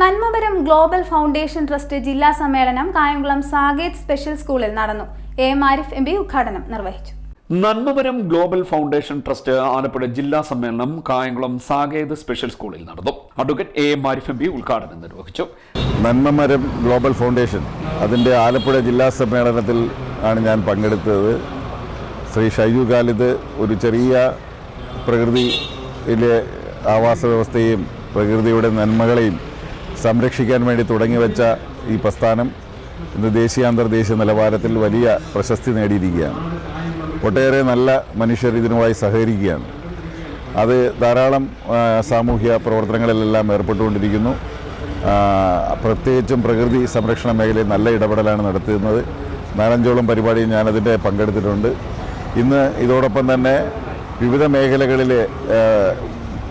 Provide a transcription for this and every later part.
നന്മപുരം global foundation trust ജില്ലാ സമ്മേളനം Kayamkulam സാഗേത് special സ്കൂളിൽ നടന്നു. എ. മാരിഫ് എം പി ഉദ്ഘാടനം നിർവഹിച്ചു. Nanmapuram global foundation trust Alappuzha ജില്ലാ സമ്മേളനം കായംകുളം സാകേത് സ്പെഷ്യൽ സ്കൂളിൽ നടന്നു. Advocate A. Mariff M P ഉദ്ഘാടനം നിർവഹിച്ചു. നന്മമരം ഗ്ലോബൽ ഫൗണ്ടേഷൻ അതിന്റെ ആലപ്പുഴ ജില്ലാ സമ്മേളനത്തിൽ ആണ് ഞാൻ പങ്കെടുത്തത്. ശ്രീ ഷൈജു ഖാലിദ് ഒരു ചെറിയ പ്രകൃതിയിലെ ആവാസ വ്യവസ്ഥയും പ്രകൃതിയുടെ നന്മകളെയും സംരക്ഷിക്കാൻ വേണ്ടി തുടങ്ങിവെച്ച ഈ പ്രസ്ഥാനം ഇന്ന് ദേശീയ അന്തർദേശീയ നിലവാരത്തിൽ വലിയ പ്രശസ്തി നേടിയിരിക്കുകയാണ്. ഒട്ടേറെ നല്ല മനുഷ്യർ ഇതിനുമായി സഹകരിക്കുകയാണ്. അത് ധാരാളം സാമൂഹ്യ പ്രവർത്തനങ്ങളിലെല്ലാം ഏർപ്പെട്ടുകൊണ്ടിരിക്കുന്നു. പ്രത്യേകിച്ചും പ്രകൃതി സംരക്ഷണ മേഖലയിൽ നല്ല ഇടപെടലാണ് നടത്തുന്നത്. നാലഞ്ചോളം പരിപാടിയിൽ ഞാനതിന്റെ പങ്കെടുത്തിട്ടുണ്ട്. ഇന്ന് ഇതോടൊപ്പം തന്നെ വിവിധ മേഖലകളിലെ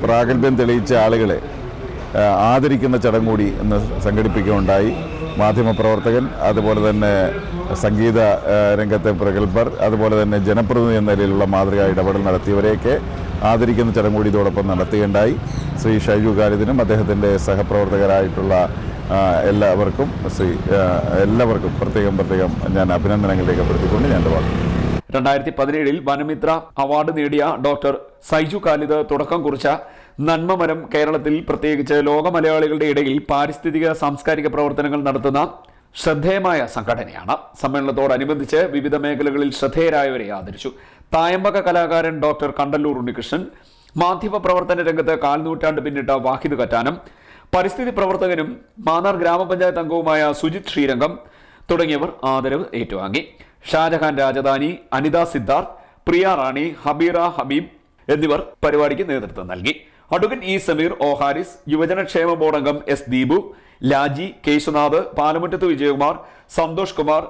പ്രാഗൽഭ്യം തെളിയിച്ച ആളുകളെ ആദരിക്കുന്ന ചടങ്ങ് കൂടി ഇന്ന് സംഘടിപ്പിക്കുകയുണ്ടായി. മാധ്യമപ്രവർത്തകൻ അതുപോലെ തന്നെ സംഗീത രംഗത്തെ പ്രഗത്ഭർ അതുപോലെ തന്നെ ജനപ്രതിനിധി എന്ന നിലയിലുള്ള മാതൃകാ ഇടപെടൽ നടത്തിയവരെയൊക്കെ ആദരിക്കുന്ന ചടങ്ങ് കൂടി ഇതോടൊപ്പം നടത്തുകയുണ്ടായി. ശ്രീ ഷൈജു ഖാലിദിനും അദ്ദേഹത്തിന്റെ സഹപ്രവർത്തകരായിട്ടുള്ള എല്ലാവർക്കും ശ്രീ എല്ലാവർക്കും പ്രത്യേകം പ്രത്യേകം ഞാൻ അഭിനന്ദനങ്ങൾ രേഖപ്പെടുത്തിക്കൊണ്ട് ഞാൻ എന്റെ രണ്ടായിരത്തി പതിനേഴിൽ വനമിത്ര അവാർഡ് നേടിയ ഡോക്ടർ സൈജു ഖാലിദ് തുടക്കം കുറിച്ച നന്മമരം കേരളത്തിൽ പ്രത്യേകിച്ച് ലോക മലയാളികളുടെ ഇടയിൽ പാരിസ്ഥിതിക സാംസ്കാരിക പ്രവർത്തനങ്ങൾ നടത്തുന്ന ശ്രദ്ധേയമായ സംഘടനയാണ്. സമ്മേളനത്തോടനുബന്ധിച്ച് വിവിധ മേഖലകളിൽ ശ്രദ്ധേയരായവരെ ആദരിച്ചു. തായമ്പക കലാകാരൻ ഡോക്ടർ കണ്ടല്ലൂർ ഉണ്ണികൃഷ്ണൻ മാധ്യമ പ്രവർത്തന രംഗത്ത് കാൽനൂറ്റാണ്ട് പിന്നിട്ട വാഹിദ് കറ്റാനം പരിസ്ഥിതി പ്രവർത്തകനും മാന്നാർ ഗ്രാമപഞ്ചായത്ത് അംഗവുമായ സുജിത് ശ്രീരംഗം തുടങ്ങിയവർ ആദരവ് ഏറ്റുവാങ്ങി. ഷാജഹാൻ രാജധാനി അനിത സിദ്ധാർത്ഥ് പ്രിയ റാണി ഹബീറ ഹബീബ് എന്നിവർ പരിപാടിക്ക് നേതൃത്വം നൽകി. Advocate E Sameer O Haris യുവജനക്ഷേമ board അംഗം എസ് ദീപു ലാജി കേശുനാഥ് പാലമുറ്റത്ത് വിജയകുമാർ സന്തോഷ് കുമാർ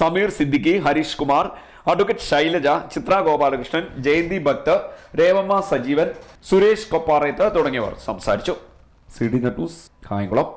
സമീർ സിദ്ദിഖി ഹരീഷ് കുമാർ അഡ്വക്കേറ്റ് ശൈലജ ചിത്ര ഗോപാലകൃഷ്ണൻ ജയന്തി ഭക്ത് രേവമ്മ സജീവൻ സുരേഷ് കൊപ്പാറയത്ത് തുടങ്ങിയവർ സംസാരിച്ചു. C D news Kayamkulam.